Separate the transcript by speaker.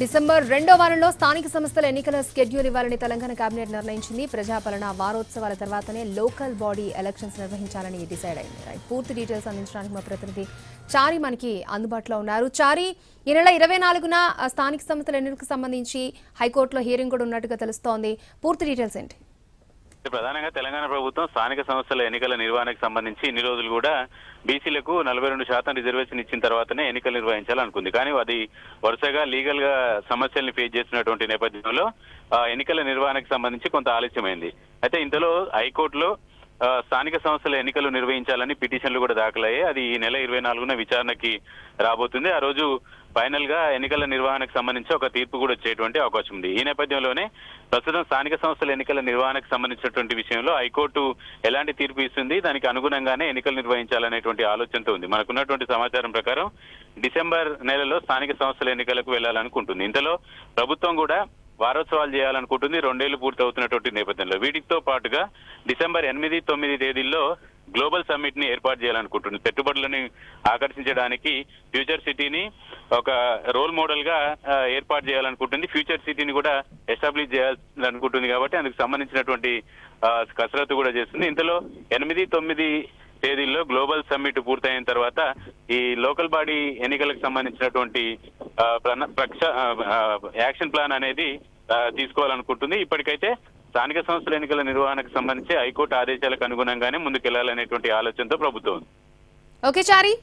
Speaker 1: December రెండో వారంలో స్థానిక సంస్థల ఎన్నికల స్కెడ్యూల్ ఇవ్వాలని తెలంగాణ కేబినెట్ నిర్ణయించింది. ప్రజాపాలన వారోత్సవాల తర్వాతనే లోకల్ బాడీ ఎలక్షన్స్ నిర్వహించాలని డిసైడ్ అయింది. పూర్తి డీటెయిల్స్ అందించడానికి మా ప్రతినిధి చారి మనకి అందుబాటులో ఉన్నారు. చారి ఈ నెల ఇరవై నాలుగున స్థానిక సంస్థల ఎన్నికలకు సంబంధించి హైకోర్టులో హియరింగ్ కూడా ఉన్నట్టుగా తెలుస్తోంది. పూర్తి డీటెయిల్స్ ఏంటి?
Speaker 2: ప్రధానంగా తెలంగాణ ప్రభుత్వం స్థానిక సంస్థల ఎన్నికల నిర్వహణకు సంబంధించి ఇన్ని రోజులు కూడా బీసీలకు నలభై రెండు శాతం రిజర్వేషన్ ఇచ్చిన తర్వాతనే ఎన్నికలు నిర్వహించాలనుకుంది. కానీ అది వరుసగా లీగల్గా సమస్యల్ని ఫేస్ చేస్తున్నటువంటి నేపథ్యంలో ఎన్నికల నిర్వహణకు సంబంధించి కొంత ఆలస్యమైంది. అయితే ఇంతలో హైకోర్టులో స్థానిక సంస్థల ఎన్నికలు నిర్వహించాలని పిటిషన్లు కూడా దాఖలయ్యాయి. అది ఈ నెల ఇరవై నాలుగున విచారణకి రాబోతుంది. ఆ రోజు ఫైనల్గా ఎన్నికల నిర్వహణకు సంబంధించి ఒక తీర్పు కూడా వచ్చేటువంటి అవకాశం ఉంది. ఈ నేపథ్యంలోనే ప్రస్తుతం స్థానిక సంస్థల ఎన్నికల నిర్వహణకు సంబంధించినటువంటి విషయంలో హైకోర్టు ఎలాంటి తీర్పు ఇస్తుంది? దానికి అనుగుణంగానే ఎన్నికలు నిర్వహించాలనేటువంటి ఆలోచనతో ఉంది. మనకున్నటువంటి సమాచారం ప్రకారం డిసెంబర్ నెలలో స్థానిక సంస్థల ఎన్నికలకు వెళ్ళాలనుకుంటుంది ఇంతలో ప్రభుత్వం కూడా వారోత్సవాలు చేయాలనుకుంటుంది. రెండేళ్ళు పూర్తవుతున్నటువంటి నేపథ్యంలో. వీటితో పాటుగా డిసెంబర్ ఎనిమిది తొమ్మిది తేదీల్లో గ్లోబల్ సమ్మిట్ని ఏర్పాటు చేయాలనుకుంటుంది. పెట్టుబడులని ఆకర్షించడానికి ఫ్యూచర్ సిటీని ఒక రోల్ మోడల్గా ఏర్పాటు చేయాలనుకుంటుంది. ఫ్యూచర్ సిటీని కూడా ఎస్టాబ్లిష్ చేయాలనుకుంటుంది కాబట్టి అందుకు సంబంధించినటువంటి కసరత్తు కూడా చేస్తుంది. ఇంతలో ఎనిమిది తొమ్మిది తేదీల్లో గ్లోబల్ సమ్మిట్ పూర్తయిన తర్వాత ఈ లోకల్ బాడీ ఎన్నికలకు సంబంధించినటువంటి యాక్షన్ ప్లాన్ అనేది తీసుకోవాలనుకుంటుంది. ఇప్పటికైతే స్థానిక సంస్థల ఎన్నికల నిర్వహణకు సంబంధించి హైకోర్టు ఆదేశాలకు అనుగుణంగానే ముందుకెళ్ళాలనేటువంటి ఆలోచనతో ప్రభుత్వం
Speaker 1: ఓకే చారీ.